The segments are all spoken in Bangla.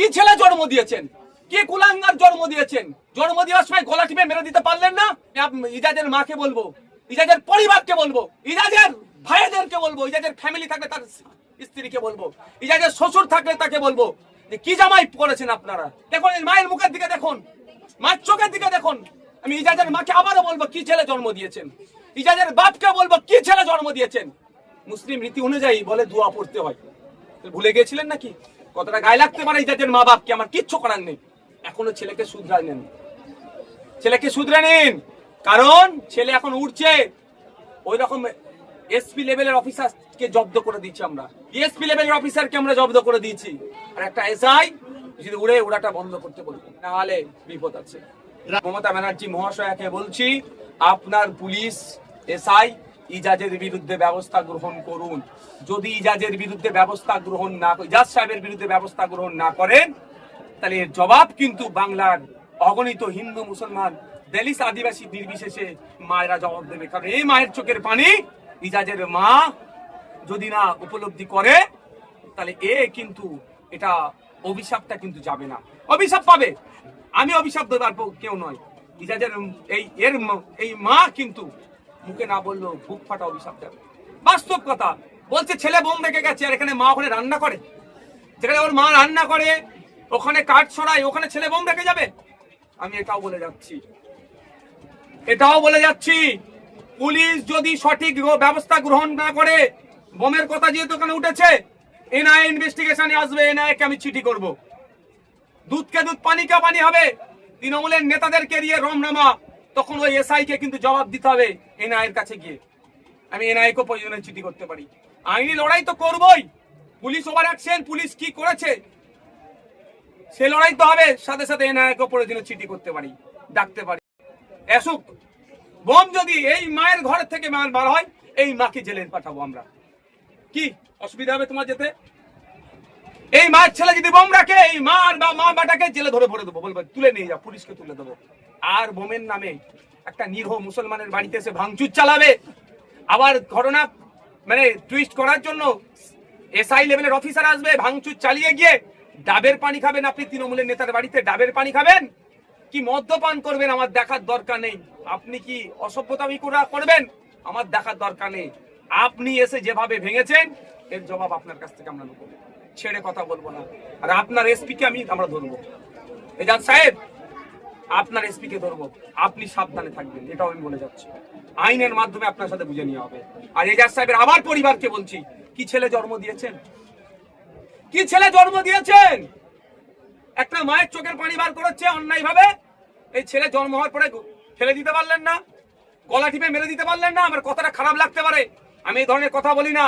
কি ছেলে জন্ম দিয়েছেন? কি কুলাঙ্গার জন্ম দিয়েছেন? জন্ম দেওয়ার সময় গলা টিপে মেরে দিতে পারলেন না? ইজাজের মাকে বলব, ইজাজের পরিবারকে বলব, ইজাজের ভাইদেরকে বলব, ইজাজের ফ্যামিলি থাকলে তার স্ত্রীকে বলব, ইজাজের শ্বশুর থাকলে তাকে বলব, যে কি জামাই করেছেন আপনারা? দেখুন মায়ের মুখের দিকে দেখুন, মায়ের চোখের দিকে দেখুন। আমি ইজাজের মাকে আবারও বলব, কি ছেলে জন্ম দিয়েছেন? ইজাজের বাপকে বলব, কি ছেলে জন্ম দিয়েছেন? মুসলিম রীতি অনুযায়ী বলে দোয়া পড়তে হয়। ভুলে গিয়েছিলেন নাকি? কতটা গায়ে লাগতে পারে ইজাজের মা বাপকে আমার কিচ্ছু করার নেই। এখনও ছেলেকে শুধরায় নেন ছেলেকে শুধরে নিন। কারণ ছেলে এখন উঠছে ওই রকম এসপি লেভেলের অফিসারকে জব্দ করে দিচ্ছি আমরা। ডিএসপি লেভেলের অফিসারকে আমরা জব্দ করে দিয়েছি আর একটা এসআই যদি উড়ে, উড়াটা বন্ধ করতে বলব নাহলে বিপদ আছে। মমতা ব্যানার্জি মহাশয়াকে বলছি, আপনার পুলিশ এসআই ইজাজের বিরুদ্ধে ব্যবস্থা গ্রহণ করুন। যদি ইজাজের বিরুদ্ধে ব্যবস্থা গ্রহণ না ইজাজ সাহেবের বিরুদ্ধে ব্যবস্থা গ্রহণ না করেন, তাহলে এর জবাব কিন্তু বাংলার অগণিত হিন্দু, মুসলমান, দেলিস আদিবাসী নির্বিশেষে মায়েরা জবাব দেবে। কারণ এই মায়ের চোখের পানি ইজাজের মা যদি না উপলব্ধি করে, তাহলে এ কিন্তু, এটা অভিশাপটা কিন্তু যাবে না। অভিশাপ পাবে। আমি অভিশাপ দেবার কেউ নয়। ইজাজের এই, এর এই মা কিন্তু মুখে না বললেও বুক ফাটা অভিশাপ যাবে বাস্তব কথা, বলছে ছেলে বোম রেখে গেছে আর এখানে মা ওখানে রান্না করে। যেখানে ওর মা রান্না করে, ওখানে কাঠ ছড়ায়, ওখানে ছেলে বোম রেখে যাবে। আমি এটাও বলে যাচ্ছি। এটাও বলে যাচ্ছি, পুলিশ যদি সঠিক ব্যবস্থা গ্রহণ না করে, বোমের কথা যেহেতু ওখানে উঠেছে, এনআই ইনভেস্টিগেশনে আসবে এনআই কে আমি চিঠি করব। দুধকে দুধ পানিকে পানি হবে, তৃণমূলের নেতাদেরকে দিয়ে রমনামা তখন ওই এসআই কে কিন্তু জবাব দিতে হবে এনআই এর কাছে গিয়ে। আমি এনআই কে প্রয়োজনে চিঠি করতে পারি। আইনি লড়াই তো করবই। পুলিশ ওভার অ্যাকশন পুলিশ কি করেছে? সে লড়াই তো হবে, সাথে সাথে এনআইকে প্রয়োজনে চিঠি করতে পারি, ডাকতে পারি। এসুক, বোম যদি এই মায়ের ঘর থেকে মার বার হয়, এই মাকে জেলে পাঠাবো আমরা। কি, অসুবিধা হবে তোমার যেতে? এই মায়ের ছেলে যদি বোম রাখে, এই মা আর বা মা বাটাকে জেলে ধরে ভরে দেবো। বলব, তুলে নিয়ে যাও, পুলিশকে তুলে দেবো। আর বোমের নামে একটা নিরহ মুসলমানের বাড়িতে এসে ভাঙচুর চালাবে। আবার ঘটনা মানে টুইস্ট করার জন্য এসআই লেভেলের অফিসার আসবে, ভাঙচুর চালিয়ে গিয়ে ডাবের পানি খাবেন আপনি, তৃণমূলের নেতার বাড়িতে ডাবের পানি খাবেন? কি মদ্যপান করবেন? আমার দেখার দরকার নেই। আপনি কি অসভ্যতামি করবেন? আমার দেখার দরকার নেই। আপনি এসে যেভাবে ভেঙেছেন, এর জবাব আপনার কাছ থেকে আমরা নেব। ছেড়ে কথা বলব না। আর আপনার এসপি কে আমি আমরা ধরবো। এজাজ সাহেব আপনার এসপি কে ধরবো। আপনি সাবধানে থাকবেন, এটাও আমি বলে যাচ্ছি। আইনের মাধ্যমে আপনার সাথে বুঝে নিয়ে হবে। আর এজাজ সাহেবের আবার পরিবারকে বলছি, কি ছেলে জন্ম দিয়েছেন? কি ছেলে জন্ম দিয়েছেন? একটা মায়ের চোখের পানি বার করেছে অন্যায় ভাবে এই ছেলে জন্ম হওয়ার পরে ফেলে দিতে পারলেন না, গলা টিপে মেরে দিতে পারলেন না, আমার কথাটা খারাপ লাগতে পারে। আমি এই ধরনের কথা বলি না।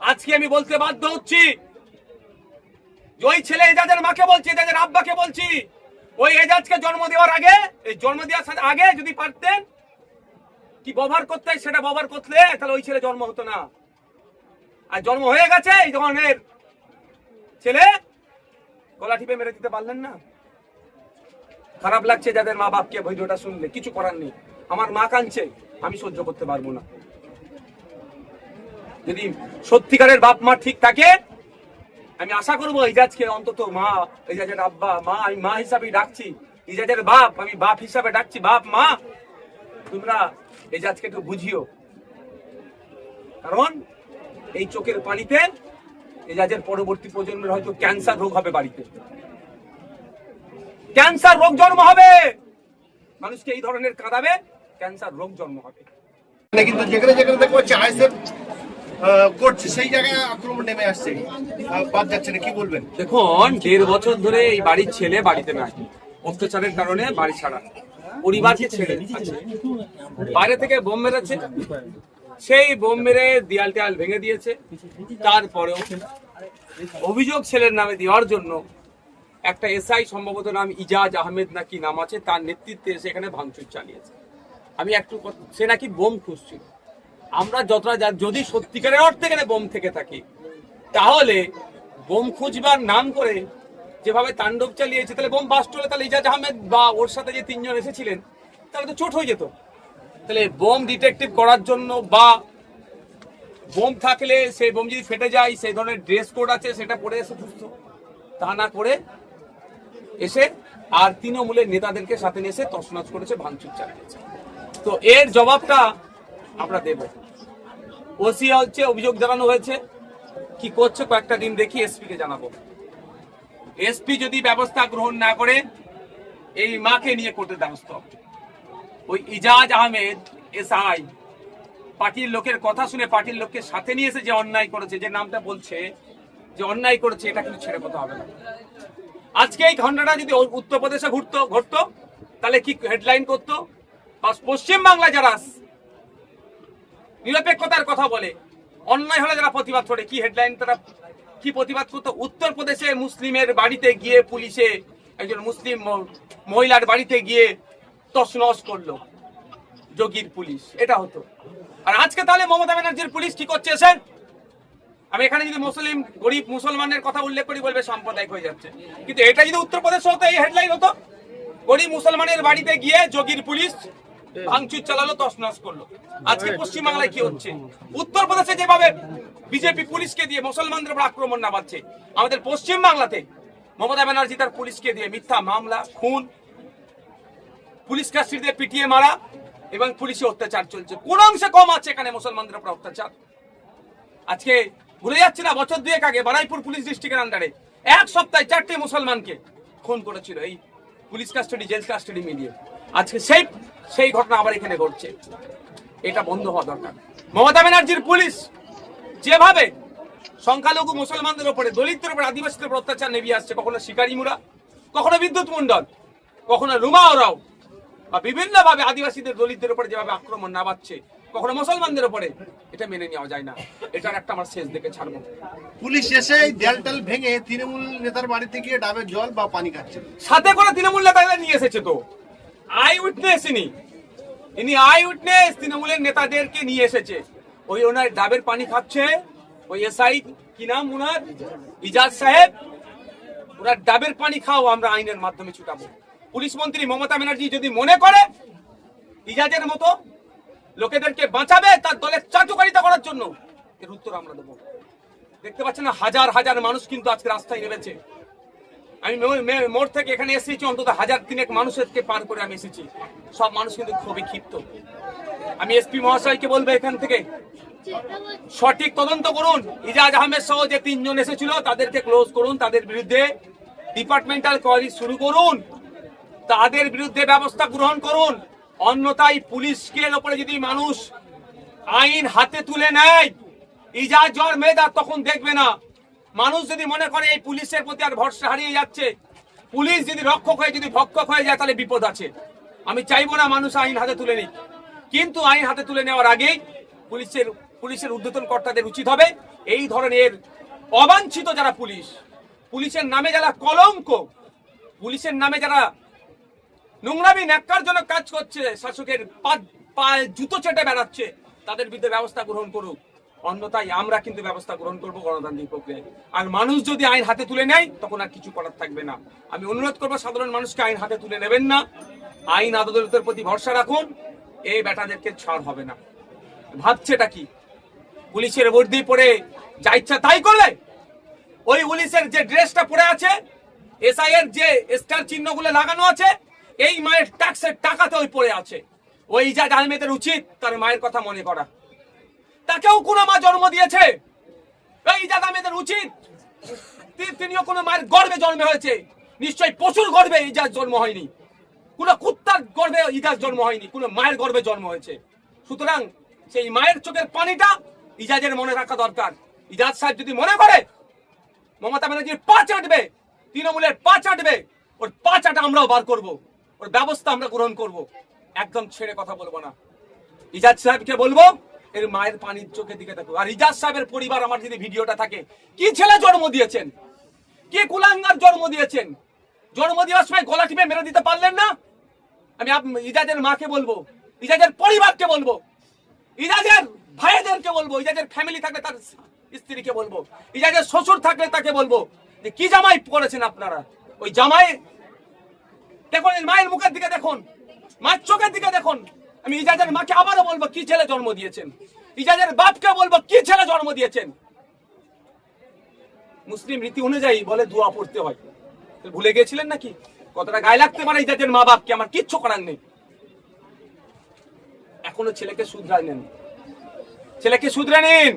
আজকে আমি বলতে বাধ্য হচ্ছি। ওই ছেলে এজাজের মাকে বলছি, এজাজের আব্বাকে বলছি ওই এজাজকে জন্ম দেওয়ার আগে, এই জন্ম দেওয়ার সাথে আগে যদি পারতেন, কি ব্যবহার করতে, সেটা ব্যবহার করলে তাহলে ওই ছেলে জন্ম হতো না। আর জন্ম হয়ে গেছে, এই ধরনের ছেলে গলা টিপে মেরে দিতে পারলেন না। খারাপ লাগছে যাদের মা বাপকে ভিডিওটা শুনলে, কিছু করার নেই। আমার মা কাঁদছে, আমি সহ্য করতে পারব না। যদি সত্যিকারের বাপ মা ঠিক থাকে আমি আশা করব ইজাজকে অন্তত মা ইজাজের আব্বা, মা, আমি মা হিসাবেই ডাকছি। ইজাজের বাপ, আমি বাপ হিসাবে ডাকছি। বাপ, মা, তোমরা এজাজকে একটু বুঝিও। কারণ এই চোখের পানিতে এজাজের পরবর্তী প্রজন্মের হয়তো ক্যান্সার রোগ হবে বাড়িতে। ক্যান্সার রোগ জন্ম হবে। মানুষকে এই ধরনের কাঁদাবে, ক্যান্সার রোগ জন্ম হবে। মানে কিন্তু যেখানে যেখানে দেখব আইএসএফ করছে, সেই জায়গায় আক্রমণ নেমে আসছে। বাদ যাচ্ছে না, কি বলবেন? দেখুন, দেড় বছর ধরে এই বাড়ির ছেলে বাড়িতে নাই। অত্যাচারের কারণে বাড়ি ছাড়া। পরিবারকে ছেড়ে বাইরে থেকে বোম মেরেছে। সেই বোম মেরে দেয়াল টেয়াল ভেঙে দিয়েছে। তারপরেও অভিযোগ ছেলের নামে দেওয়ার জন্য একটা এসআই, সম্ভবত নাম ইজাজ আহমেদ নাকি নাম আছে, তার নেতৃত্বে এসে এখানে ভাঙচুর চালিয়েছে। আমি একটু সে নাকি বোম খুঁজছিল। আমরা যতটা যা- যদি সত্যিকারের অর্থে এখানে বোম থেকে থাকি, তাহলে বোম খুঁজবার নাম করে যেভাবে তাণ্ডব চালিয়েছে, তাহলে বোম বাস্ট হলে তাহলে ইজাজ আহমেদ বা ওর সাথে যে তিনজন এসেছিলেন, তাহলে তো চোট হয়ে যেত। তাহলে বোম ডিটেকটিভ করার জন্য বা বোম থাকলে সেই বোম যদি ফেটে যায়, সেই ধরনের ড্রেস কোড আছে, সেটা পরে এসে সুস্থ। তা না করে এসে আর তৃণমূলের নেতাদেরকে সাথে নিয়ে এসে তছনছ করেছে, ভাঙচুর চালিয়েছে। তো এর জবাবটা আমরা দেব। ওসি হচ্ছে অভিযোগ জানানো হয়েছে। কি করছে কয়েকটা দিন দেখি এসপি কে জানাব। এসপি যদি ব্যবস্থা গ্রহণ না করে, এই মাকে নিয়ে কোর্টের ব্যবস্থা হবে ওই ইজাজ আহমেদ, এসআই, পার্টির লোকের কথা শুনে পার্টির লোককে সাথে নিয়ে এসে যে অন্যায় করেছে, যে নামটা বলছে, যে অন্যায় করেছে, এটা কিন্তু ছেড়ে কথা হবে না। আজকে এই ঘটনাটা যদি উত্তরপ্রদেশে ঘুরতো, ঘটতো, তাহলে কি হেডলাইন করতো? পশ্চিম বাংলা যারা নিরপেক্ষতার কথা বলে। অন্যায় হলে যারা প্রতিবাদ করে, কি হেডলাইন তারা কি প্রতিবাদ করতো? উত্তরপ্রদেশে মুসলিমের বাড়িতে গিয়ে পুলিশে একজন মুসলিম মহিলার বাড়িতে গিয়ে তছনছ করল। যোগীর পুলিশ। এটা হতো। আর আজকে তাহলে মমতা ব্যানার্জির পুলিশ কি করছে, স্যার? আমি এখানে যদি মুসলিম, গরিব, মুসলমানের কথা উল্লেখ করি, বলবে সাম্প্রদায়িক হয়ে যাচ্ছে। কিন্তু এটা যদি উত্তরপ্রদেশ হতো, এই হেডলাইন হতো? গরিব, মুসলমানের বাড়িতে গিয়ে যোগীর পুলিশ ভাঙচুর চালালো, তছনছ করল। আজকে পশ্চিমবাংলায় কি হচ্ছে? উত্তরপ্রদেশে যেভাবে বিজেপি পুলিশকে দিয়ে মুসলমানদের উপর আক্রমণ নামাচ্ছে, আমাদের পশ্চিম বাংলাতে মমতা ব্যানার্জি তার পুলিশকে দিয়ে মিথ্যা মামলা, খুন, পুলিশ কাস্টডিতে পিটিয়ে মারা এবং পুলিশে অত্যাচার চলছে। কোন অংশে কম আছে এখানে মুসলমানদের উপর অত্যাচার? আজকে ভুলে যাচ্ছি না, বছর দুয়েক আগে বারাইপুর পুলিশ ডিস্ট্রিক্টের আন্ডারে এক সপ্তাহে চারটে মুসলমানকে খুন করেছিল এই পুলিশ কাস্টডি জেল কাস্টডি মিলিয়ে। আজকে সেই সেই ঘটনা আবার এখানে ঘটছে। এটা বন্ধ হওয়া দরকার। মমতা ব্যানার্জির পুলিশ যেভাবে সংখ্যালঘু মুসলমানদের উপরে দলিতদের উপরে আদিবাসীদের উপর অত্যাচার নেমে আসছে কখনো শিকারি মুরা কখনো বিদ্যুৎ মন্ডল কখনো রুমা ওরাও বা বিভিন্ন ভাবে আদিবাসীদের দলিতদের উপরে যেভাবে আক্রমণ নামাচ্ছে কখনো মুসলমানদের উপরে এটা মেনে নেওয়া যায় না। এটার একটা আমার শেষ দেখে ছাড়বো। পুলিশ এসে এই দেয়াল টাল ভেঙে তৃণমূল নেতার বাড়িতে গিয়ে ডাবের জল বা পানি খাচ্ছে। সাথে করে তৃণমূল নেতাদের নিয়ে এসেছে তো। আই উইটনেস ইনি। ইনি আই উইটনেস তৃণমূলের নেতাদেরকে নিয়ে এসেছে। ওই ওনার ডাবের পানি খাচ্ছে, ওই এসআই, কি নাম ওনার? ইজাজ সাহেব। ওনার ডাবের পানি খাও আমরা আইনের মাধ্যমে ছুটাবো। পুলিশ মন্ত্রী মমতা ব্যানার্জি যদি মনে করে, ইজাজের মতো লোকেদেরকে বাঁচাবে তার দলের চাটুকারিতা করার জন্য, এর উত্তর আমরা দেবো। দেখতে পাচ্ছেন হাজার হাজার মানুষ কিন্তু আজকে রাস্তায় নেমেছে। আমি মোড় থেকে এখানে এসেছি, অন্তত হাজার তিনেক মানুষেরকে পার করে আমি এসেছি। সব মানুষ কিন্তু খুবই ক্ষিপ্ত। আমি এসপি মহাশয়কে বলব এখান থেকে, সঠিক তদন্ত করুন। ইজাজ আহমেদ সহ যে তিনজন এসেছিল, তাদেরকে ক্লোজ করুন, তাদের বিরুদ্ধে ডিপার্টমেন্টাল কোয়ারি শুরু করুন। তাদের বিরুদ্ধে ব্যবস্থা গ্রহণ করুন। অন্যথায় পুলিশকে ওপরে যদি মানুষ আইন হাতে তুলে নেয়, ইজাজ জ্বর মেয়েদার তখন দেখবে না। মানুষ যদি মনে করে এই পুলিশের প্রতি আর ভরসা হারিয়ে যাচ্ছে, পুলিশ যদি রক্ষক হয়ে, যদি ভক্ষক হয়ে যায়, তাহলে বিপদ আছে। আমি চাইব না মানুষ আইন হাতে তুলে নিক। কিন্তু আইন হাতে তুলে নেওয়ার আগেই পুলিশের পুলিশের ঊর্ধ্বতন কর্তাদের উচিত হবে এই ধরনের অবাঞ্ছিত যারা পুলিশ, পুলিশের নামে যারা কলঙ্ক, পুলিশের নামে যারা নোংরামি, ন্যাক্কারজনক কাজ করছে, শাসকের পা- জুতো চেটে বেড়াচ্ছে, তাদের বিরুদ্ধে ব্যবস্থা গ্রহণ করুক। অন্যথায় আমরা কিন্তু ব্যবস্থা গ্রহণ করব গণতান্ত্রিক প্রক্রিয়ায়। আর মানুষ যদি আইন হাতে তুলে নেয়, তখন আর কিছু করার থাকবে না। আমি অনুরোধ করব, সাধারণ মানুষকে আইন হাতে তুলে নেবেন না। আইন আদালতের প্রতি ভরসা রাখুন এই বেটাদেরকে ছাড় হবে না। ভাবছেটা কি? পুলিশের বর্দি পরে যা ইচ্ছা তাই করবে ওই পুলিশের যে ড্রেসটা পরে আছে এসআই এর যে স্টার চিহ্নগুলো লাগানো আছে, এই মায়ের ট্যাক্সের টাকাতে ওই পড়ে আছে। ওই যা আহমেদের উচিত, তার মায়ের কথা মনে করা। তাকেও কোনো মা জন্ম দিয়েছে। এই যা আহমেদের উচিত। তিনিও কোনো মায়ের গর্বে জন্মে হয়েছে। নিশ্চয়ই প্রচুর গর্বে ইজাজ জন্ম হয়নি। কোন কুত্তার গর্বে ইজাজ জন্ম হয়নি। কোন মায়ের গর্বে জন্ম হয়েছে। সুতরাং সেই মায়ের চোখের পানিটা ইজাজের মনে রাখা দরকার। ইজাজ সাহেব যদি মনে করে, মমতা ব্যানার্জির পা চাটবে, তৃণমূলের পা চাটবে, ওর পা চাটা আমরাও বার করব। ওর ব্যবস্থা আমরা গ্রহণ করব। একদম ছেড়ে কথা বলব না। ইজাজ সাহেবকে বলব এর মায়ের পানির চোখের দিকে দেখো। আর ইজাজ সাহেবের পরিবার আমার যদি ভিডিওটা থাকে, কি ছেলে জন্ম দিয়েছেন? কি কুলাঙ্গার জন্ম দিয়েছেন? জন্ম দেওয়ার সময় গলা টিপে মেরে দিতে পারলেন না? আমি ইজাজের মাকে বলব ইজাজের পরিবারকে বলব ইজাজের ভাইদেরকে বলব ইজাজের ফ্যামিলি থাকলে তার স্ত্রীকে বলব ইজাজের শ্বশুর থাকলে তাকে বলব যে, কি জামাই করেছেন আপনারা? ওই জামাই, দেখুন মায়ের মুখের দিকে দেখুন, মায়ের চোখের দিকে দেখুন। আমি ইজাজের মাকে আবারও বলব, কি ছেলে জন্ম দিয়েছেন? ইজাজের বাপকে বলব, কি ছেলে জন্ম দিয়েছেন? মুসলিম রীতি অনুযায়ী বলে দোয়া পড়তে হয়। ভুলে গিয়েছিলেন নাকি? কতটা গায়ে লাগতে পারে ইজাজের মা বাপকে? আমার কিচ্ছু করার নেই। এখনও ছেলেকে শুধরায় নেন। ছেলেকে শুধরে নিন।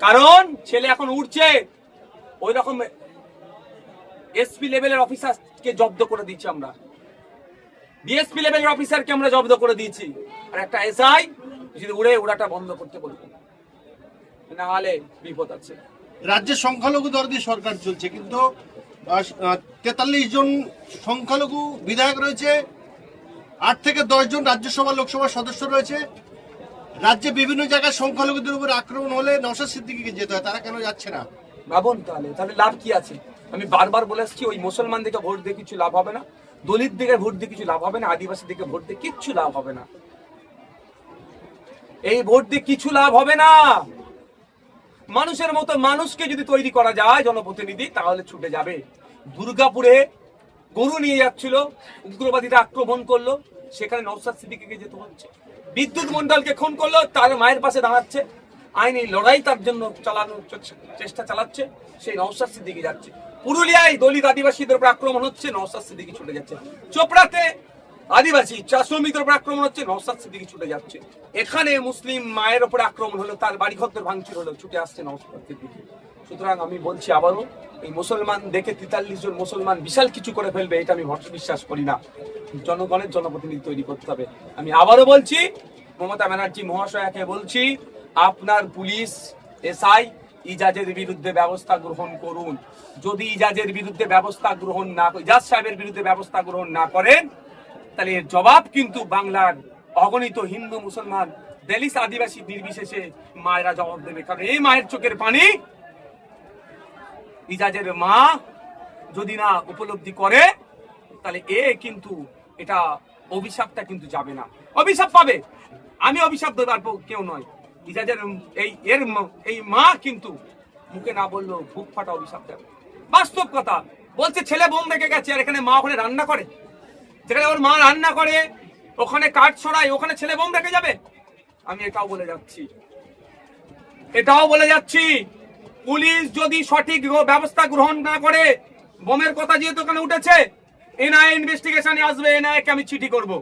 কারণ ছেলে এখন উঠছে ওই রকম এসপি লেভেলের অফিসারকে জব্দ করে দিচ্ছি আমরা। ডিএসপি লেভেলের অফিসারকে আমরা জব্দ করে দিয়েছি। আর একটা এসআই যদি উড়ে উড়াটা বন্ধ করতে বলব না হলে বিপদ আছে। রাজ্যে সংখ্যালঘু দরদি সরকার চলছে কিন্তু তেতাল্লিশ জন সংখ্যালঘু বিধায়ক রয়েছে আট থেকে দশ জন রাজ্যসভা লোকসভার সদস্য রয়েছে। রাজ্যে বিভিন্ন জায়গায় সংখ্যালঘুদের উপর আক্রমণ হলে নওশাদ সিদ্দিকিকে যেতে হয় তারা কেন যাচ্ছে না? ভাবুন তাহলে তাহলে লাভ কি আছে? আমি বারবার বলে আসছি ওই মুসলমানদেরকে ভোট দিয়ে কিছু লাভ হবে না। দলিত দিকে ভোট দিয়ে কিছু লাভ হবে না আদিবাসী দিকে ভোট দিয়ে কিচ্ছু লাভ হবে না। এই ভোট দিয়ে কিছু লাভ হবে না। মানুষের মতো মানুষকে যদি তৈরি করা যায় জনপ্রতিনিধি, তাহলে ছুটে যাবে। দুর্গাপুরে গরু নিয়ে যাচ্ছিল, উগ্রবাদীরা আক্রমণ করল, সেখানে নৌসাদ সিদ্দিকিকে যেতে হচ্ছে বিদ্যুৎ মন্ডলকে খুন করল, তার মায়ের পাশে দাঁড়াচ্ছে। আইনি লড়াই তার জন্য চালানোর চেষ্টা চালাচ্ছে, সেই নৌসাদ সিদ্দিকি যাচ্ছে। পুরুলিয়ায় দলিত আদিবাসীদের উপর আক্রমণ হচ্ছে নৌসাদ সিদ্দিকি ছুটে যাচ্ছে। চোপড়াতে আদিবাসী চা শ্রমিকদের উপর আক্রমণ হচ্ছে নৌসাদ সিদ্দিকি ছুটে যাচ্ছে। এখানে মুসলিম মায়ের উপর আক্রমণ হলো তার বাড়ি ঘর ভাঙচুর হলো ছুটে আসছে নৌসাদ সিদ্দিকি। সুতরাং আমি বলছি আবারও, এই মুসলমান দেখে তেতাল্লিশ জন মুসলমান বিশাল কিছু করে ফেলবে, এটা আমি ভরসা বিশ্বাস করি না। জনগণের জনপ্রতিনিধি তৈরি করতে হবে। আমি আবারও বলছি, মমতা ব্যানার্জি মহাশয়াকে বলছি আপনার পুলিশ, এসআই ইজাজের বিরুদ্ধে ব্যবস্থা গ্রহণ করুন। যদি ইজাজের বিরুদ্ধে ব্যবস্থা গ্রহণ না ইজাজ সাহেবের বিরুদ্ধে ব্যবস্থা গ্রহণ না করেন, তাহলে এর জবাব কিন্তু বাংলার অগণিত হিন্দু মুসলমান, দেলিস আদিবাসী নির্বিশেষে মায়েরা জবাব দেবে। কারণ এই মায়ের চোখের পানি ইজাজের মা যদি না উপলব্ধি করে, তাহলে এ কিন্তু, এটা অভিশাপটা কিন্তু যাবে না। অভিশাপ পাবে। আমি অভিশাপ দেবার কেউ নয়। ইজাজের এই এর এই মা কিন্তু মুখে না বললেও বুক ফাটা অভিশাপ দেবে বাস্তব কথা, বলছে ছেলে বোম রেখে গেছে আর এখানে মা ওখানে রান্না করে। যেখানে ওর মা রান্না করে, ওখানে কাঠ ছড়ায়, ওখানে ছেলে বোম রেখে যাবে। আমি এটাও বলে যাচ্ছি। এটাও বলে যাচ্ছি, পুলিশ যদি সঠিক ব্যবস্থা গ্রহণ না করে, বোমের কথা যেহেতু ওখানে উঠেছে, এনআই ইনভেস্টিগেশনে আসবে এনআই কে আমি চিঠি করব।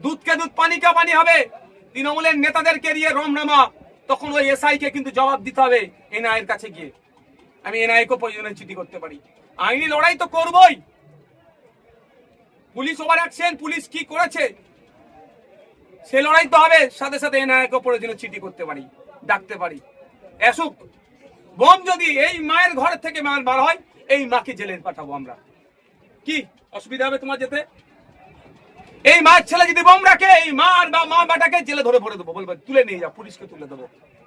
দুধকে দুধ পানি পানিকে পানি হবে। তৃণমূলের নেতাদেরকে দিয়ে রমনামা, তখন ওই এসআই কে কিন্তু জবাব দিতে হবে এনআই এর কাছে গিয়ে। আমি এনআই কে প্রয়োজনে চিঠি করতে পারি। আইনি লড়াই তো করবই। পুলিশ ওভার অ্যাকশন পুলিশ কি করেছে? সে লড়াই তো হবে, সাথে সাথে এনআইকে প্রয়োজনে চিঠি করতে পারি, ডাকতে পারি। এসুক বোম যদি এই মায়ের ঘর থেকে মায়ের বার হয়, এই মাকে জেলে পাঠাবো আমরা। কি, অসুবিধা হবে তোমার যেতে? এই মায়ের ছেলে যদি বোম রাখে, এই মা আর বা মা বাটাকে জেলে ধরে ভরে দেবো। বলব, তুলে নিয়ে যাও, পুলিশকে তুলে দেবো।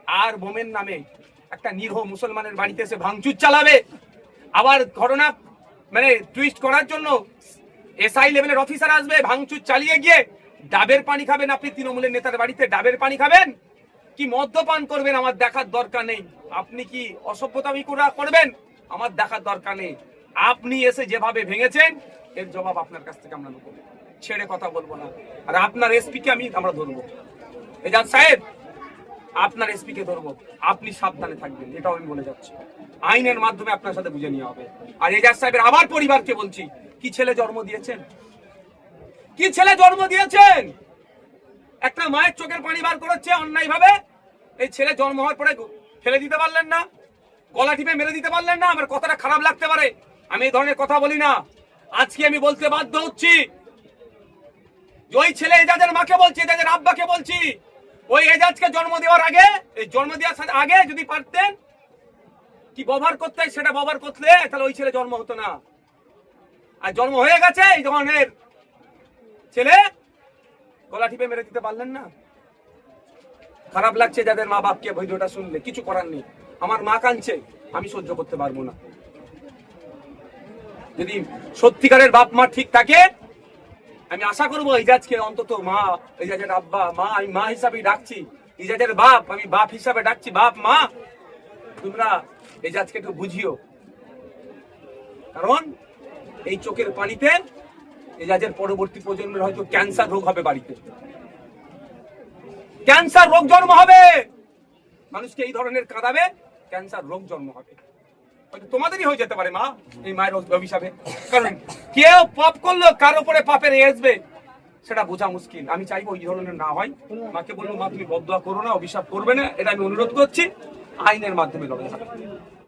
আর বোমের নামে একটা নিরহ মুসলমানের বাড়িতে এসে ভাঙচুর চালাবে। আবার ঘটনা মানে টুইস্ট করার জন্য এসআই লেভেলের অফিসার আসবে, ভাঙচুর চালিয়ে গিয়ে ডাবের পানি খাবেন আপনি, তৃণমূলের নেতার বাড়িতে ডাবের পানি খাবেন? কি মদ্যপান করবেন? আমার দেখার দরকার নেই। আপনি কি অসভ্যতামি করবেন? আমার দেখার দরকার নেই। আপনি এসে যেভাবে ভেঙেছেন, এর জবাব আপনার কাছ থেকে আমরা নেব। ছেড়ে কথা বলব না। আর আপনার এসপি কে আমি, আমরা ধরবো। এজাজ সাহেব, আপনার এসপি কে ধরবো। আপনি সাবধানে থাকবেন, এটাও আমি বলে যাচ্ছি। আইনের মাধ্যমে আপনার সাথে বুঝে নেওয়া হবে। আর এজাজ সাহেবের আবার পরিবারকে বলছি, কি ছেলে জন্ম দিয়েছেন? কি ছেলে জন্ম দিয়েছেন? একটা মায়ের চোখের পানি বার করেছে অন্যায় ভাবে এই ছেলে জন্ম হওয়ার পরে ফেলে দিতে পারলেন না, গলা টিপে মেরে দিতে পারলেন না, আমার কথাটা খারাপ লাগতে পারে। আমি এই ধরনের কথা বলি না। আজকে আমি বলতে বাধ্য হচ্ছি ওই ছেলে এজাজের মাকে বলছি, এজাজের আব্বাকে বলছি, ওই এজাজকে জন্ম দেওয়ার আগে, এই জন্ম দেওয়ার আগে যদি পারতেন, কি ব্যবহার করতে, সেটা ব্যবহার করলে তাহলে ওই ছেলে জন্ম হতো না। আর জন্ম হয়ে গেছে, এই ধরনের ছেলে গলা টিপে মেরে দিতে পারলেন না। খারাপ লাগছে যাদের মা বাপকে, ভিডিওটা শুনলে, কিছু করার নেই। আমার মা কাঁদছে, আমি সহ্য করতে পারব না। যদি সত্যিকারের বাপ মা ঠিক থাকে আমি আশা করব ইজাজকে অন্তত মা, ইজাজের আব্বা, মা, আমি মা হিসাবেই ডাকছি। ইজাজের বাপ, আমি বাপ হিসাবে ডাকছি। বাপ, মা, তোমরা এজাজকে একটু বুঝিও। কারণ এই চোখের পানিতে এজাজের পরবর্তী প্রজন্মের হয়তো ক্যান্সার রোগ হবে বাড়িতে। ক্যান্সার রোগ জন্ম হবে। মানুষকে এই ধরনের কাঁদাবে, ক্যান্সার রোগ জন্ম হবে। তোমাদেরই হয়ে যেতে পারে মা, এই মায়ের অভিশাপে। কারণ কেউ পাপ করল কার উপরে পাপের আসবে, সেটা বোঝা মুশকিল। আমি চাইব ওই ধরনের না হয়। মাকে বলব, মা, তুমি বদয়া করো না, অভিশাপ করবে না। এটা আমি অনুরোধ করছি, আইনের মাধ্যমে লড়ে।